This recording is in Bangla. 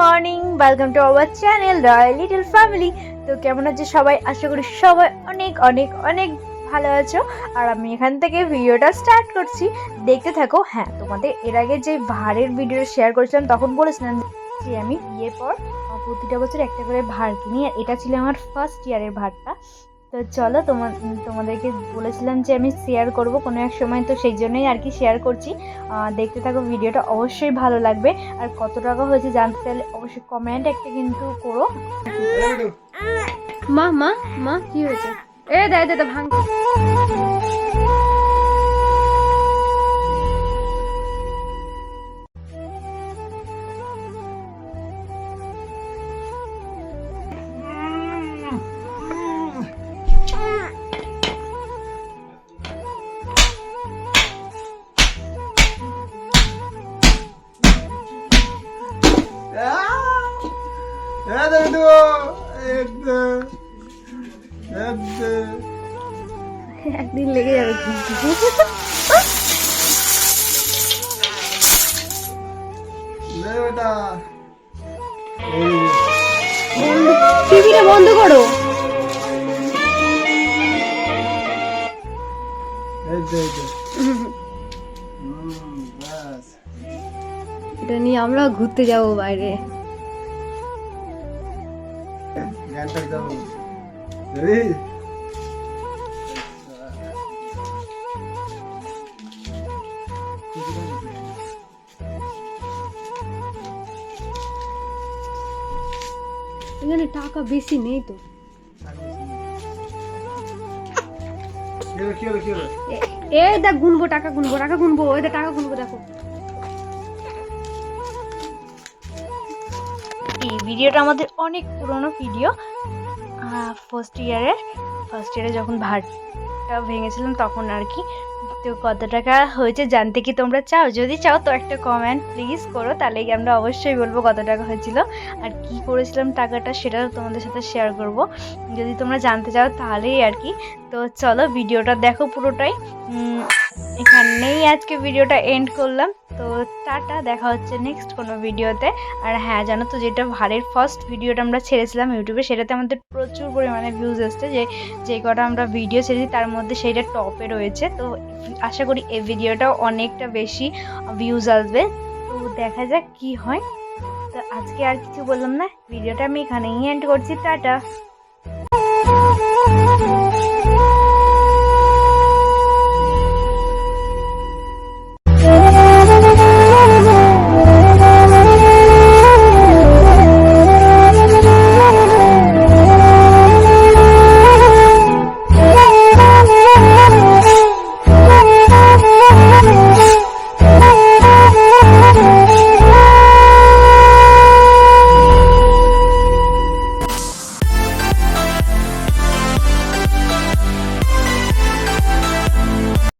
Morning welcome to our channel Royal Little Family তো কেমন আছে সবাই? আশা করি সবাই অনেক অনেক অনেক ভালো আছো। আর আমি এখান থেকে ভিডিওটা স্টার্ট করছি। দেখতে থাকো হ্যাঁ তোমাদের এর আগে যে ভাড়ের ভিডিও শেয়ার করেছিলাম, তখন বলেছিলাম যে আমি বিয়ের পর প্রতিটা বছর একটা করে ভাড় কিনি। আর এটা ছিল আমার ফার্স্ট ইয়ারের ভাড়টা তো চলো তোমার তোমাদেরকে বলেছিলাম যে আমি শেয়ার করব কোনো এক সময় তো সেই জন্যই আর কি শেয়ার করছি। দেখতে থাকো ভিডিওটা অবশ্যই ভালো লাগবে। আর কত টাকা হয়েছে জানতে চাইলে অবশ্যই কমেন্ট একটা কিন্তু করো। মা মা মা কি হয়েছে? এ দাদা দাদা ভাঙ। একদিন লেগে যাবে টিভিটা বন্ধ করো। এটা নিয়ে আমরা ঘুরতে যাব বাইরে। এখানে টাকা বেশি নেই তো। এই দেখ গুনবো টাকা গুনবো টাকা গুনবো ওই দেখ টাকা গুনবো দেখো। এই ভিডিওটা আমাদের অনেক পুরনো ভিডিও ফার্স্ট ইয়ারের ফার্স্ট ইয়ারে যখন ভাতটা ভেঙেছিলাম তখন আর কি। তো কত টাকা হয়েছে জানতে কি তোমরা চাও? যদি চাও তো একটা কমেন্ট প্লিজ করো তাহলে আমরা অবশ্যই বলব কত টাকা হয়েছিল। আর কি করেছিলাম টাকাটা সেটাও তোমাদের সাথে শেয়ার করব। যদি তোমরা জানতে চাও তাহলেই আর কি। তো চলো ভিডিওটা দেখো পুরোটাই। এখানেই আজকে ভিডিওটা এন্ড করলাম। তো টাটা, দেখা হচ্ছে নেক্সট কোনো ভিডিওতে আর হ্যাঁ জানো তো যেটা ভারের ফার্স্ট ভিডিওটা আমরা ছেড়েছিলাম ইউটিউবে, সেটাতে আমাদের প্রচুর পরিমাণে ভিউজ এসছে। যে যে কটা আমরা ভিডিও ছেড়েছি, তার মধ্যে সেইটা টপে রয়েছে। তো আশা করি এই ভিডিওটাও অনেকটা বেশি ভিউজ আসবে। তো দেখা যাক কি হয়। তো আজকে আর কিছু বললাম না ভিডিওটা আমি এখানেই এন্ড করছি। টাটা!